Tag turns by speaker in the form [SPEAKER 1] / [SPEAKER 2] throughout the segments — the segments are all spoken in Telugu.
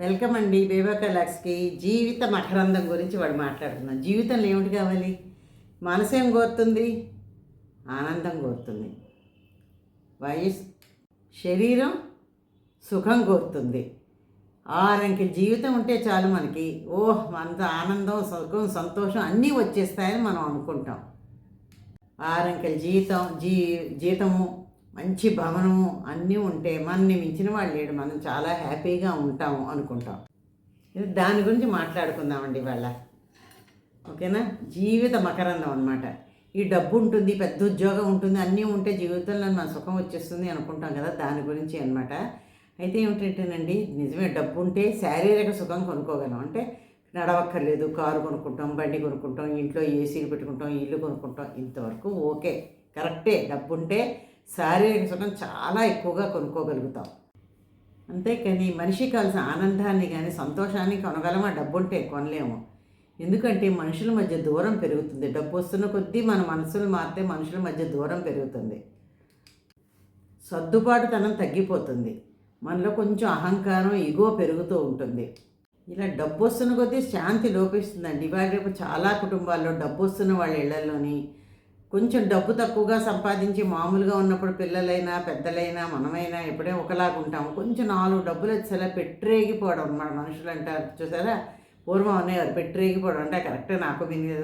[SPEAKER 1] వెల్కమ్ అండి. బేబా కలాక్స్కి జీవిత మకరందం గురించి వాడు మాట్లాడుతున్నాం జీవితంలో ఏమిటి కావాలి? మనసేం కోరుతుంది? ఆనందం కోరుతుంది. వయస్ శరీరం సుఖం కోరుతుంది. ఆరంకి జీవితం ఉంటే చాలు మనకి. ఓహ్ అంత ఆనందం సుఖం సంతోషం అన్నీ వచ్చేస్తాయని మనం అనుకుంటాం. ఆరంకెల జీతం జీ జీతము మంచి భవనము అన్నీ ఉంటే మనని మించిన వాళ్ళు లేడు. మనం చాలా హ్యాపీగా ఉంటాము అనుకుంటాం. దాని గురించి మాట్లాడుకుందామండి ఇవాళ. ఓకేనా? జీవిత మకరందం అనమాట ఈ డబ్బు ఉంటుంది పెద్ద ఉద్యోగం ఉంటుంది అన్నీ ఉంటే జీవితంలో మన సుఖం వచ్చేస్తుంది అనుకుంటాం కదా దాని గురించి అనమాట అయితే ఏమిటంటేనండి నిజమే డబ్బు ఉంటే శారీరక సుఖం కొనుక్కోగలం. అంటే నడవక్కర్లేదు కారు కొనుక్కుంటాం బండి కొనుక్కుంటాం ఇంట్లో ఏసీలు పెట్టుకుంటాం ఇల్లు కొనుక్కుంటాం ఇంతవరకు ఓకే. కరెక్టే. డబ్బు ఉంటే శారీరక సుఖం చాలా ఎక్కువగా కొనుక్కోగలుగుతాం. అంతేకాని మనిషికి కావాల్సిన ఆనందాన్ని కానీ సంతోషాన్ని కొనగలమా డబ్బు ఉంటే కొనలేము. ఎందుకంటే మనుషుల మధ్య దూరం పెరుగుతుంది. డబ్బు వస్తున్న కొద్దీ మన మనసులు మారితే మనుషుల మధ్య దూరం పెరుగుతుంది. సర్దుబాటుతనం తగ్గిపోతుంది. మనలో కొంచెం అహంకారం ఇగో పెరుగుతూ ఉంటుంది. ఇలా డబ్బు వస్తున్న కొద్దీ శాంతి లోపిస్తుందండి. ఇవాళ రేపు చాలా కుటుంబాల్లో డబ్బు వస్తున్న వాళ్ళ ఇళ్ళలోని కొంచెం డబ్బు తక్కువగా సంపాదించి మామూలుగా ఉన్నప్పుడు పిల్లలైనా పెద్దలైనా మనమైనా ఎప్పుడే ఒకలాగా ఉంటాము. కొంచెం నాలుగు డబ్బులు వచ్చేలా పెట్టరేగిపోవడం మన మనుషులు అంటారు. చూసారా? పూర్వం అనేవారు పెట్టరేగిపోవడం అంటే కరెక్ట్ నాకు విని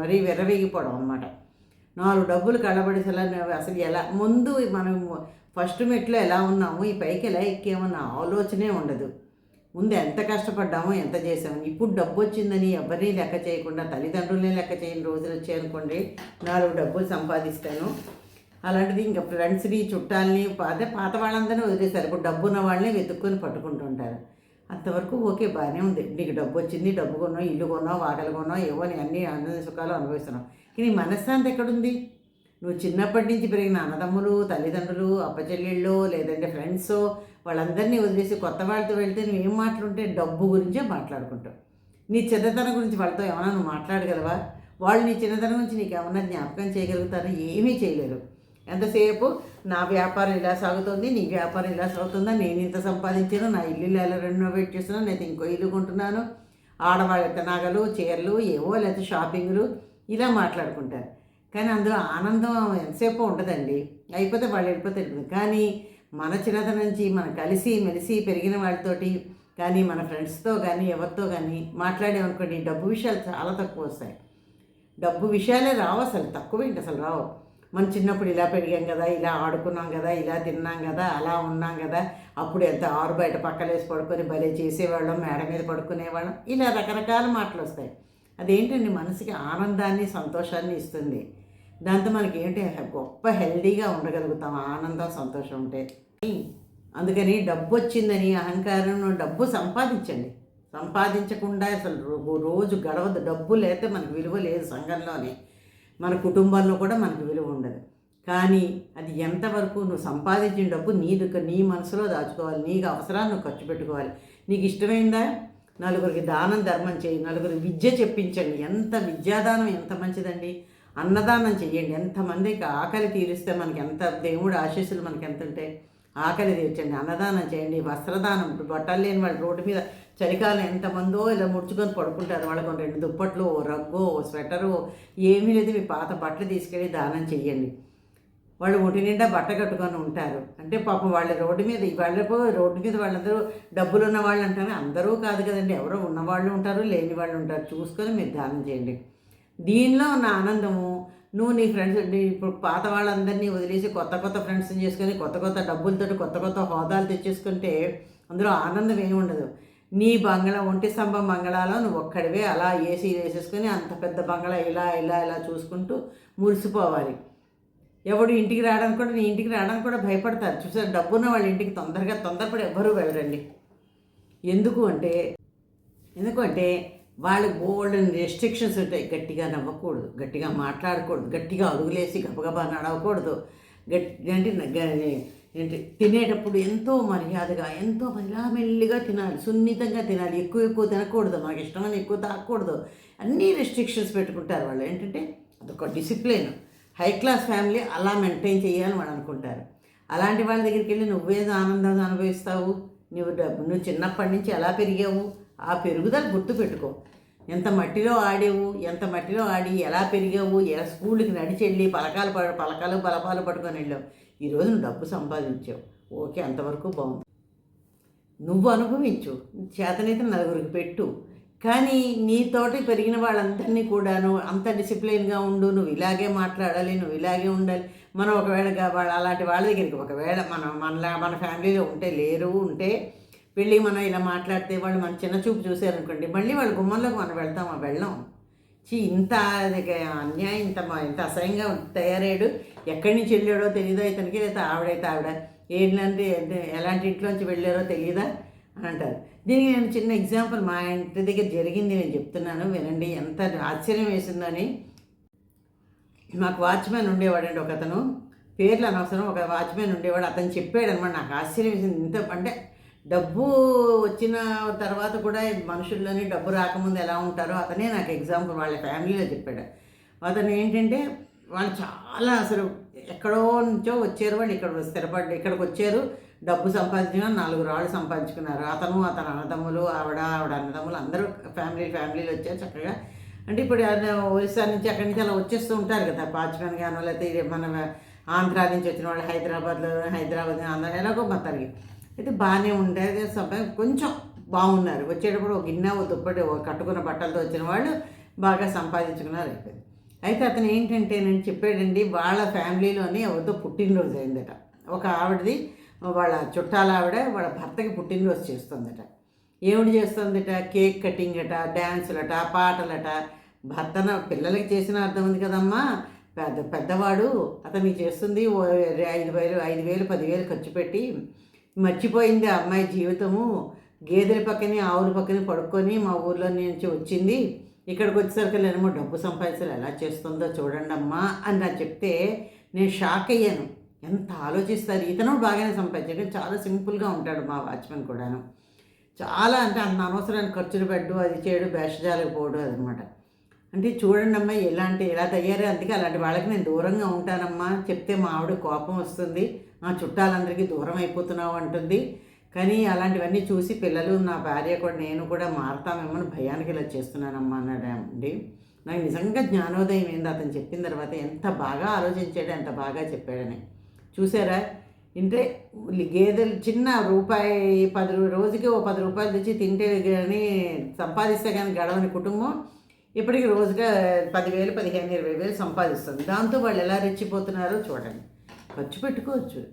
[SPEAKER 1] మరీ విరవేగిపోవడం అనమాట నాలుగు డబ్బులు కళ్ళబడేసేలా అసలు ఎలా ముందు మనం ఫస్ట్ మెట్లో ఎలా ఉన్నాము ఈ పైకి ఎలా ఎక్కామన్న ఆలోచనే ఉండదు. ముందు ఎంత కష్టపడ్డామో ఎంత చేసాము ఇప్పుడు డబ్బు వచ్చిందని ఎవరిని లెక్క చేయకుండా తల్లిదండ్రులనే లెక్క చేయని రోజులు వచ్చాయనుకోండి నాలుగు డబ్బులు సంపాదిస్తాను. అలాంటిది ఇంకా ఫ్రెండ్స్ని చుట్టాలని అదే పాత వాళ్ళందరినీ వదిలేస్తారు ఇప్పుడు డబ్బు ఉన్న వాళ్ళని వెతుక్కొని పట్టుకుంటుంటారు. అంతవరకు ఓకే బాగానే ఉంది. నీకు డబ్బు వచ్చింది డబ్బు కొన్నావు ఇల్లు కొన్నావు వాకలు కొన్నావు ఏవో అన్నీ అన్ని ఆనంద సుఖాలు అనుభవిస్తున్నావు. కానీ మనశ్శాంతి ఎక్కడుంది? నువ్వు చిన్నప్పటి నుంచి పెరిగిన అన్నదమ్ములు తల్లిదండ్రులు అప్పచెల్లెళ్ళు లేదంటే ఫ్రెండ్స్ వాళ్ళందరినీ వదిలేసి కొత్త వాళ్ళతో వెళ్తే నువ్వు ఏం మాట్లాడుంటే డబ్బు గురించే మాట్లాడుకుంటావు. నీ చిన్నతనం గురించి వాళ్ళతో ఏమైనా నువ్వు మాట్లాడగలవా? వాళ్ళు నీ చిన్నతనం గురించి నీకు ఏమన్నా జ్ఞాపకం చేయగలుగుతారు? ఏమీ చేయలేరు. ఎంతసేపు నా వ్యాపారం ఇలా సాగుతుంది నీ వ్యాపారం ఇలా సాగుతుందా? నేను ఇంత సంపాదించాను నా ఇల్లు ఎలా రెనోవేట్ చేస్తున్నాను లేదా ఇంకో ఇల్లు కొంటున్నాను? ఆడవాళ్ళ నగలు చీరలు ఏవో లేకపోతే షాపింగ్లు ఇలా మాట్లాడుకుంటారు. కానీ అందులో ఆనందం ఎంతసేపు ఉండదండి. అయిపోతే వాళ్ళు వెళ్ళిపోతే కానీ మన చిన్నతనం నుంచి మనం కలిసి మెలిసి పెరిగిన వాళ్ళతోటి కానీ మన ఫ్రెండ్స్తో కానీ ఎవరితో కానీ మాట్లాడేమనుకోండి డబ్బు విషయాలు చాలా తక్కువ వస్తాయి. డబ్బు విషయాలే రావు అసలు తక్కువేంటి అసలు రావు. మనం చిన్నప్పుడు ఇలా పెరిగాం కదా ఇలా ఆడుకున్నాం కదా ఇలా తిన్నాం కదా అలా ఉన్నాం కదా అప్పుడు ఎంత ఆరు బయట పక్కలేసి పడుకొని భలే చేసేవాళ్ళం మేడ మీద పడుకునేవాళ్ళం. ఇలా రకరకాల మాటలు వస్తాయి. అదేంటండి మనసుకి ఆనందాన్ని సంతోషాన్ని ఇస్తుంది. దాంతో మనకి ఏంటి? గొప్ప హెల్దీగా ఉండగలుగుతాం ఆనందం సంతోషం ఉంటే. అందుకని డబ్బు వచ్చిందని అహంకారం డబ్బు సంపాదించండి. సంపాదించకుండా అసలు రోజు గడవదు. డబ్బు లేకపోతే మనకు విలువ లేదు సంఘంలోనే. మన కుటుంబంలో కూడా మనకు విలువ ఉండదు. కానీ అది ఎంతవరకు నువ్వు సంపాదించిన డబ్బు నీ దగ్గర నీ మనసులో దాచుకోవాలి నీకు అవసరాలు నువ్వు ఖర్చు పెట్టుకోవాలి. నీకు ఇష్టమైందా? నలుగురికి దానం ధర్మం చేయి. నలుగురికి విద్య చెప్పించండి. ఎంత విద్యాదానం ఎంత మంచిదండి? అన్నదానం చేయండి ఎంతమందికి ఆకలి తీరిస్తే మనకి ఎంత దేవుడు ఆశీస్సులు మనకి ఎంత ఉంటాయి ఆకలి తీర్చండి. అన్నదానం చేయండి. వస్త్రదానం ఇప్పుడు బట్టలు లేని వాళ్ళు రోడ్డు మీద చలికాలం ఎంతమందో ఇలా ముడుచుకొని పడుకుంటారు. వాళ్ళకు రెండు దుప్పట్లు రగ్గు స్వెటరు ఏమీ లేదు. మీ పాత బట్టలు తీసుకెళ్ళి దానం చేయండి వాళ్ళు ఒంటి నిండా బట్ట కట్టుకొని ఉంటారు. అంటే పాపం వాళ్ళ రోడ్డు మీద వాళ్ళకు రోడ్డు మీద వాళ్ళందరూ డబ్బులు ఉన్న వాళ్ళు అంటారు అందరూ కాదు కదండి. ఎవరో ఉన్నవాళ్ళు ఉంటారు లేని వాళ్ళు ఉంటారు. చూసుకొని మీరు దానం చేయండి. దీనిలో ఉన్న ఆనందము నువ్వు నీ ఫ్రెండ్స్ ఇప్పుడు పాత వాళ్ళందరినీ వదిలేసి కొత్త కొత్త ఫ్రెండ్స్ని చేసుకొని కొత్త కొత్త డబ్బులతోటి కొత్త కొత్త హోదాలు తెచ్చేసుకుంటే అందులో ఆనందం ఏమి ఉండదు. నీ బంగళా ఒంటి స్తంభం బంగళాలో నువ్వు ఒక్కడివే అలా ఏసీ వేసేసుకొని అంత పెద్ద బంగళా ఇలా ఇలా ఇలా చూసుకుంటూ మురిసిపోవాలి. ఎవడు ఇంటికి రావడానికి కూడా నీ ఇంటికి రావడానికి కూడా భయపడతారు. చూసారు డబ్బున్న వాళ్ళ ఇంటికి తొందరగా తొందరపడి ఎవ్వరూ వెళ్ళరండి. ఎందుకు అంటే ఎందుకంటే వాళ్ళకి గోల్డెన్ రెస్ట్రిక్షన్స్ ఉంటాయి. గట్టిగా నవ్వకూడదు. గట్టిగా మాట్లాడకూడదు. గట్టిగా అడుగులేసి గబగబా నడవకూడదు. గట్టి అంటే ఏంటి తినేటప్పుడు ఎంతో మర్యాదగా ఎంతో ఇలా మెల్లిగా తినాలి. సున్నితంగా తినాలి. ఎక్కువ ఎక్కువ తినకూడదు. మాకు ఇష్టమని ఎక్కువ తాగకూడదు. అన్నీ రెస్ట్రిక్షన్స్ పెట్టుకుంటారు వాళ్ళు. ఏంటంటే అదొక డిసిప్లిన్. హై క్లాస్ ఫ్యామిలీ అలా మెయింటైన్ చేయాలని వాళ్ళు అనుకుంటారు. అలాంటి వాళ్ళ దగ్గరికి వెళ్ళి నువ్వేదో ఆనందం అనుభవిస్తావు. నువ్వు డబ్బు నువ్వు చిన్నప్పటి నుంచి ఎలా పెరిగావు. ఆ పెరుగుదల గుర్తు పెట్టుకో. ఎంత మట్టిలో ఆడావు ఎంత మట్టిలో ఆడి ఎలా పెరిగావు ఎలా స్కూల్కి నడిచి వెళ్ళి పలకాలు పడ పలకాలు బలపాలు పట్టుకొని వెళ్ళావు. ఈరోజు నువ్వు డబ్బు సంపాదించావు. ఓకే అంతవరకు బాగుంది. నువ్వు అనుభవించు. చేతనైతే నలుగురికి పెట్టు. కానీ నీతోటి పెరిగిన వాళ్ళందరినీ కూడాను అంత డిసిప్లిన్గా ఉండు. నువ్వు ఇలాగే మాట్లాడాలి నువ్వు ఇలాగే ఉండాలి. మనం ఒకవేళ వాళ్ళ అలాంటి వాళ్ళ దగ్గరికి ఒకవేళ మనం మనలా మన ఫ్యామిలీలో ఉంటే లేరు ఉంటే వెళ్ళి మనం ఇలా మాట్లాడితే వాళ్ళు మన చిన్న చూపు చూసారనుకోండి మళ్ళీ వాళ్ళ గుమ్మంలోకి మనం వెళ్తామా వెళ్ళాం. చీ ఇంత అన్యాయం ఇంత మా- ఇంత అసహ్యంగా తయారయ్యాడు ఎక్కడి నుంచి వెళ్ళాడో తెలియదో ఇతనికి లేదా ఆవిడైతే ఆవిడ? ఏంటంటే ఎలాంటి ఇంట్లోంచి వెళ్ళారో తెలియదా అని అంటారు. దీనికి నేను చిన్న ఎగ్జాంపుల్ మా ఇంటి దగ్గర జరిగింది నేను చెప్తున్నాను వినండి ఎంత ఆశ్చర్యం వేసిందని. మాకు వాచ్మెన్ ఉండేవాడండి ఒక అతను పేర్లు అనవసరం ఒక వాచ్మెన్ ఉండేవాడు అతను చెప్పాడు అనమాట నాకు ఆశ్చర్యం వేసింది. ఇంత అంటే డబ్బు వచ్చిన తర్వాత కూడా మనుషుల్లోని డబ్బు రాకముందు ఎలా ఉంటారో అతనే నాకు ఎగ్జాంపుల్ వాళ్ళ ఫ్యామిలీలో చెప్పాడు. అతను ఏంటంటే వాళ్ళు చాలా అసలు ఎక్కడో నుంచో వచ్చారు వాళ్ళు ఇక్కడ స్థిరపడి ఇక్కడికి వచ్చారు. డబ్బు సంపాదించిన నాలుగు రాళ్ళు సంపాదించుకున్నారు. అతను అతని అన్నదమ్ములు ఆవిడ ఆవిడ అన్నదమ్ములు అందరూ ఫ్యామిలీ ఫ్యామిలీలు వచ్చారు చక్కగా. అంటే ఇప్పుడు ఒరిస్సా నుంచి అక్కడి నుంచి అలా వచ్చేస్తూ ఉంటారు కదా పాచిమన్ గానో లేకపోతే మన ఆంధ్రా నుంచి వచ్చిన వాళ్ళు హైదరాబాద్లో హైదరాబాద్ ఆంధ్ర ఎలాగో మొత్తానికి అయితే బాగానే ఉండేది సభ కొంచెం బాగున్నారు. వచ్చేటప్పుడు ఒక గిన్నె ఒక దుప్పటి ఒక కట్టుకున్న బట్టలతో వచ్చిన వాళ్ళు బాగా సంపాదించుకున్నారు అయిపోయింది. అయితే అతను ఏంటంటే నేను చెప్పాడండి వాళ్ళ ఫ్యామిలీలోని ఎవరితో పుట్టినరోజు అయిందట. ఒక ఆవిడది వాళ్ళ చుట్టాల ఆవిడ వాళ్ళ భర్తకి పుట్టినరోజు చేస్తుందట. ఏమిటి చేస్తుందట? కేక్ కటింగ్ అట డ్యాన్సులట పాటలట భర్తన పిల్లలకి చేసిన అర్థం ఉంది కదమ్మా. పెద్ద పెద్దవాడు అతనికి చేస్తుంది ఓ ఐదు వేలు ఐదు వేలు పదివేలు ఖర్చు పెట్టి మర్చిపోయింది ఆ అమ్మాయి జీవితము. గేదెల పక్కనే ఆవుల పక్కనే పడుకొని మా ఊర్లో నుంచి వచ్చింది. ఇక్కడికి వచ్చేసరికి నేనేమో డబ్బు సంపాదించాలి. ఎలా చేస్తుందో చూడండి అమ్మా అని నాకు చెప్తే నేను షాక్ అయ్యాను. ఎంత ఆలోచిస్తారు? ఇతను బాగానే సంపాదించాడు. చాలా సింపుల్గా ఉంటాడు మా వాచ్మెన్ కూడాను. చాలా అంటే అంత అనవసరాన్ని ఖర్చులు పెట్టు అది చేయడు బేషజాలకు పోవడం అనమాట అంటే చూడండి అమ్మా ఎలాంటి ఎలా తయారే? అందుకే అలాంటి వాళ్ళకి నేను దూరంగా ఉంటానమ్మా చెప్తే మా ఆవిడ కోపం వస్తుంది. నా చుట్టాలందరికీ దూరం అయిపోతున్నావు అంటుంది. కానీ అలాంటివన్నీ చూసి పిల్లలు నా భార్య కూడా నేను కూడా మారతామేమో అని భయానికి ఇలా చేస్తున్నానమ్మా అన్నాడండి నాకు నిజంగా జ్ఞానోదయం ఏంది అతను చెప్పిన తర్వాత ఎంత బాగా ఆలోచించాడు ఎంత బాగా చెప్పాడని. చూసారా? అంటే గేదెలు చిన్న రూపాయి పది రోజుకి ఓ పది రూపాయలు తెచ్చి తింటే కానీ సంపాదిస్తే కానీ గడవని కుటుంబం ఇప్పటికి రోజుగా పదివేలు పదిహేను ఇరవై వేలు సంపాదిస్తుంది. దాంతో వాళ్ళు ఎలా రెచ్చిపోతున్నారో చూడండి. ఖర్చు పెట్టుకోవచ్చు.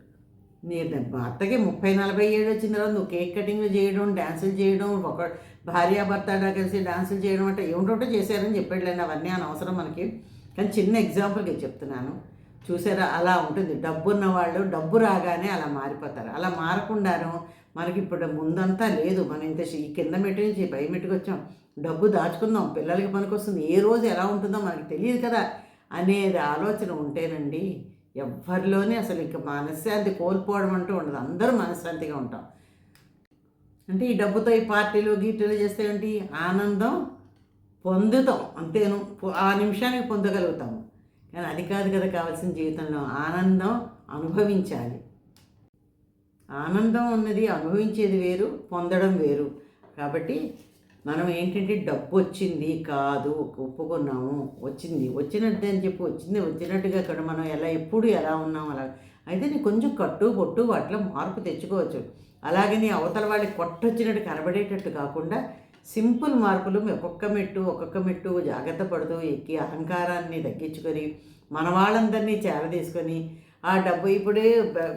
[SPEAKER 1] నేను భర్తకి అత్తకి ముప్పై నలభై ఏళ్ళు వచ్చిన తర్వాత నువ్వు కేక్ కటింగ్ చేయడం డ్యాన్సులు చేయడం ఒక భార్యాభర్త కలిసి డాన్సులు చేయడం అంటే ఏమిటోటో చేశారని చెప్పాడులేండి. అవన్నీ అనవసరం మనకి. కానీ చిన్న ఎగ్జాంపుల్కి చెప్తున్నాను. చూసారా? అలా ఉంటుంది. డబ్బు ఉన్న వాళ్ళు డబ్బు రాగానే అలా మారిపోతారు. అలా మారకుండాను మనకి ఇప్పుడు ముందంతా లేదు. మనం ఇంత ఈ కింద మెట్టు నుంచి పై మెట్టుకు వచ్చాం. డబ్బు దాచుకుందాం. పిల్లలకి పనికొస్తుంది. ఏ రోజు ఎలా ఉంటుందో మనకి తెలియదు కదా? అనేది ఆలోచన ఉంటేనండి ఎవ్వరిలోనే అసలు ఇక మనశ్శాంతి కోల్పోవడం అంటూ ఉండదు. అందరూ మనశ్శాంతిగా ఉంటాం. అంటే ఈ డబ్బుతో ఈ పార్టీలు గీటీలు చేస్తే ఏంటి? ఆనందం పొందుతాం. అంతేను. పొ- ఆ నిమిషానికి పొందగలుగుతాము. కానీ అది కాదు కదా కావాల్సిన జీవితంలో. ఆనందం అనుభవించాలి. ఆనందం ఉన్నది అనుభవించేది వేరు పొందడం వేరు. కాబట్టి మనం ఏంటంటే డబ్బు వచ్చింది కాదు ఒప్పుకున్నాము వచ్చింది. వచ్చినట్టు అని చెప్పి వచ్చింది వచ్చినట్టుగా ఇక్కడ మనం ఎలా ఎప్పుడు ఎలా ఉన్నాం అలా. అయితే నీ కొంచెం కట్టు పొట్టు వాటిలో మార్పు తెచ్చుకోవచ్చు. అలాగే నీ అవతల వాళ్ళకి కొట్టొచ్చినట్టు కనబడేటట్టు కాకుండా సింపుల్ మార్పులు ఒక్కొక్క మెట్టు ఒక్కొక్క మెట్టు జాగ్రత్త పడుతూ ఎక్కి అహంకారాన్ని తగ్గించుకొని మన వాళ్ళందరినీ చేరదీసుకొని ఆ డబ్బు ఇప్పుడే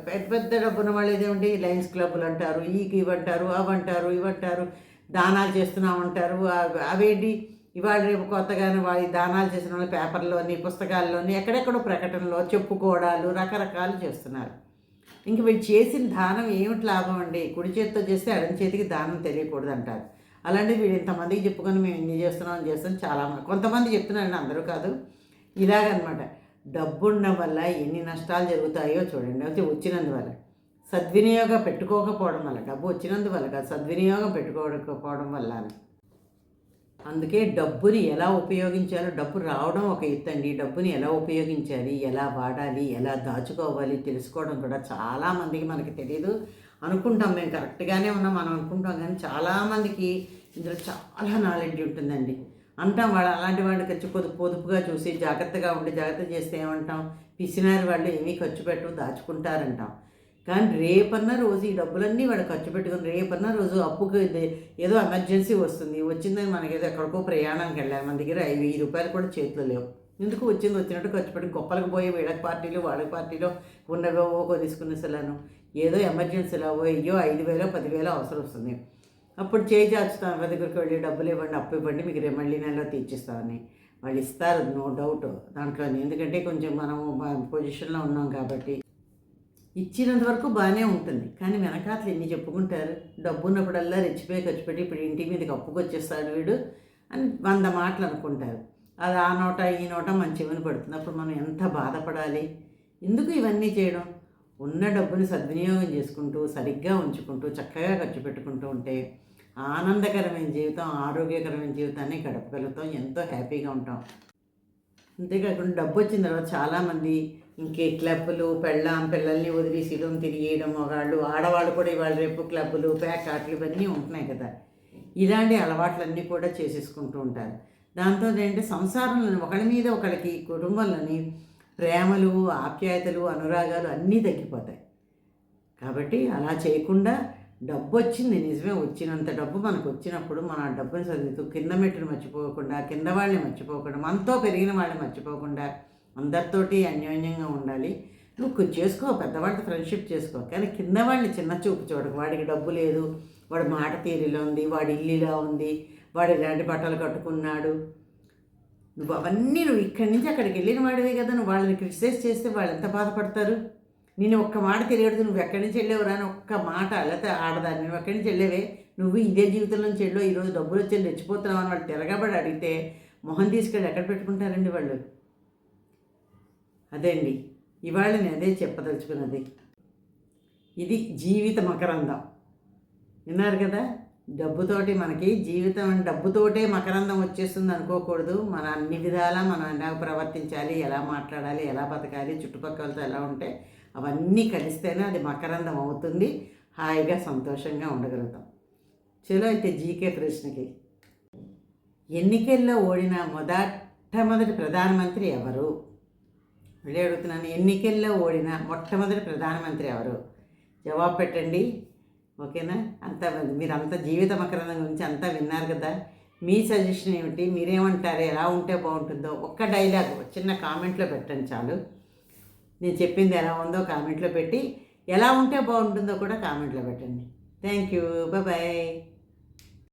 [SPEAKER 1] పెద్ద పెద్ద డబ్బున్న వాళ్ళు ఏదేమిటి లయన్స్ క్లబ్లు అంటారు ఈ ఇవంటారు అవంటారు ఇవంటారు దానాలు చేస్తున్నా ఉంటారు. అవేంటి? ఇవాళ రేపు కొత్తగానే వాడి దానాలు చేసిన వాళ్ళు పేపర్లోని పుస్తకాల్లోని ఎక్కడెక్కడో ప్రకటనలో చెప్పుకోవడాలు రకరకాలు చేస్తున్నారు. ఇంక వీళ్ళు చేసిన దానం ఏమిటి లాభం అండి? కుడి చేతితో చేస్తే ఎడం చేతికి దానం తెలియకూడదు అంటారు అలాంటిది వీళ్ళు ఇంతమందికి చెప్పుకొని మేము ఇన్ని చేస్తున్నాం చేస్తాం చాలా కొంతమంది చెప్తున్నారండి అందరూ కాదు. ఇలాగనమాట. డబ్బు ఉండడం వల్ల ఎన్ని నష్టాలు జరుగుతాయో చూడండి. అయితే వచ్చినందువల్ల. సద్వినియోగం పెట్టుకోకపోవడం వల్ల డబ్బు వచ్చినందువల్ల సద్వినియోగం పెట్టుకోకపోవడం వల్ల అందుకే డబ్బుని ఎలా ఉపయోగించాలో డబ్బు రావడం ఒక ఎత్తు అండి. డబ్బుని ఎలా ఉపయోగించాలి ఎలా వాడాలి ఎలా దాచుకోవాలి తెలుసుకోవడం కూడా చాలామందికి మనకి తెలియదు అనుకుంటాం మేము కరెక్ట్గానే ఉన్నాం మనం అనుకుంటాం కానీ చాలామందికి ఇందులో చాలా నాలెడ్జ్ ఉంటుందండి. అంటాం వాళ్ళు అలాంటి వాళ్ళకి వచ్చి పొదుపు పొదుపుగా చూసి జాగ్రత్తగా ఉండి జాగ్రత్త చేస్తే ఏమంటాం? పిసినారి వాళ్ళు ఏమీ ఖర్చు పెట్టు దాచుకుంటారంటాం. కానీ రేపన్న రోజు ఈ డబ్బులన్నీ వాడు ఖర్చు పెట్టుకుని రేపన్న రోజు అప్పుకి ఏదో ఎమర్జెన్సీ వస్తుంది. వచ్చిందని మనకి ఏదో ఎక్కడికో ప్రయాణానికి వెళ్ళాలి. మన దగ్గర ఐదు వెయ్యి రూపాయలు కూడా చేతిలో లేవు. ఎందుకు వచ్చింది? వచ్చినట్టు ఖర్చు పెట్టి గొప్పలకు పోయి వీళ్ళకి పార్టీలు వాడక పార్టీలో ఉన్నవో ఓకో తీసుకునే సెలను. ఏదో ఎమర్జెన్సీలో అయ్యో ఐదు వేలో పదివేలో అవసరం వస్తుంది. అప్పుడు చేయి చాచుతాం దగ్గరికి వెళ్ళి డబ్బులు ఇవ్వండి అప్పు ఇవ్వండి మీకు రేపు మళ్ళీ నెలలో తీర్చిస్తామని వాళ్ళు ఇస్తారు నో డౌట్. దాంట్లో ఎందుకంటే కొంచెం మనం పొజిషన్లో ఉన్నాం కాబట్టి. ఇచ్చినంత వరకు బాగానే ఉంటుంది. కానీ వెనకాతలు ఎన్ని చెప్పుకుంటారు? డబ్బు ఉన్నప్పుడల్లా రెచ్చిపోయి ఖర్చు పెట్టి ఇప్పుడు ఇంటి మీదకి అప్పుకొచ్చేస్తాడు వీడు అని వంద మాటలు అనుకుంటారు. అది ఆ నోట ఈ నోట మన చెవిని పడుతుంది అప్పుడు మనం ఎంత బాధపడాలి? ఎందుకు ఇవన్నీ చేయడం? ఉన్న డబ్బుని సద్వినియోగం చేసుకుంటూ సరిగ్గా ఉంచుకుంటూ చక్కగా ఖర్చు పెట్టుకుంటూ ఉంటే ఆనందకరమైన జీవితం ఆరోగ్యకరమైన జీవితాన్ని గడపగలుగుతాం. ఎంతో హ్యాపీగా ఉంటాం. అంతేకాకుండా డబ్బు వచ్చిన తర్వాత చాలామంది ఇంకే క్లబ్బులు పెళ్ళాం పిల్లల్ని వదిలేసేయడం తిరిగేయడం మగాళ్ళు ఆడవాళ్ళు కూడా ఇవాళ రేపు క్లబ్బులు ప్యాకాట్లు ఇవన్నీ ఉంటున్నాయి కదా. ఇలాంటి అలవాట్లన్నీ కూడా చేసేసుకుంటూ ఉంటారు. దాంతో ఏంటంటే సంసారంలోని ఒకరి మీద ఒకరికి కుటుంబంలోని ప్రేమలు ఆప్యాయతలు అనురాగాలు అన్నీ తగ్గిపోతాయి. కాబట్టి అలా చేయకుండా డబ్బు వచ్చింది నిజమే వచ్చినంత డబ్బు మనకు వచ్చినప్పుడు మన డబ్బుని చదువుతూ కింద మెట్టును మర్చిపోకుండా కింద వాళ్ళని మర్చిపోకుండా మనతో పెరిగిన వాళ్ళని మర్చిపోకుండా అందరితోటి అన్యోన్యంగా ఉండాలి. నువ్వు చేసుకో పెద్దవాళ్ళతో ఫ్రెండ్షిప్ చేసుకో. కానీ కింద వాళ్ళని చిన్న చూపు చూడకు. వాడికి డబ్బు లేదు వాడి మాట తీరిలో ఉంది వాడి ఇల్లులా ఉంది వాడు ఇలాంటి బట్టలు కట్టుకున్నాడు. నువ్వు అవన్నీ నువ్వు ఇక్కడి నుంచి అక్కడికి వెళ్ళిన వాడివే కదా నువ్వు వాళ్ళని క్రిటిసైజ్ చేస్తే వాళ్ళు ఎంత బాధపడతారు? నేను ఒక్క మాట తెలియదు నువ్వు ఎక్కడి నుంచి వెళ్ళేవరా అని ఒక్క మాట లేకపోతే ఆడదాన్ని. నువ్వు ఎక్కడి నుంచి వెళ్ళేవే? నువ్వు ఇదే జీవితంలో నుంచి వెళ్ళో ఈరోజు డబ్బులు వచ్చి రెచ్చిపోతున్నావు అని వాళ్ళు తిరగబడి అడిగితే మొహం తీసుకెళ్ళి ఎక్కడ పెట్టుకుంటారండి వాళ్ళు? అదే అండి. ఇవాళ నేను అదే చెప్పదలుచుకున్నది. ఇది జీవిత మకరందం. విన్నారు కదా? డబ్బుతోటి మనకి జీవితం డబ్బుతోటే మకరందం వచ్చేస్తుంది అనుకోకూడదు. మన అన్ని విధాలా మనం ఎలా ప్రవర్తించాలి ఎలా మాట్లాడాలి ఎలా బతకాలి చుట్టుపక్కలతో ఎలా ఉంటే అవన్నీ కలిస్తేనే అది మకరందం అవుతుంది. హాయిగా సంతోషంగా ఉండగలుగుతాం. చలో అయితే జీకే ప్రశ్నకి. ఎన్నికల్లో ఓడిన మొదటమొదటి ప్రధానమంత్రి ఎవరు? మళ్ళీ అడుగుతున్నాను ఎన్నికల్లో ఓడిన మొట్టమొదటి ప్రధానమంత్రి ఎవరు? జవాబు పెట్టండి. ఓకేనా? అంతా మీరు అంత జీవిత మకరందం గురించి అంతా విన్నారు కదా. మీ సజెషన్ ఏమిటి? మీరేమంటారు? ఎలా ఉంటే బాగుంటుందో ఒక్క డైలాగ్ చిన్న కామెంట్లో పెట్టండి చాలు. నేను చెప్పింది ఎలా ఉందో కామెంట్లో పెట్టి ఎలా ఉంటే బాగుంటుందో కూడా కామెంట్లో పెట్టండి. Thank you bye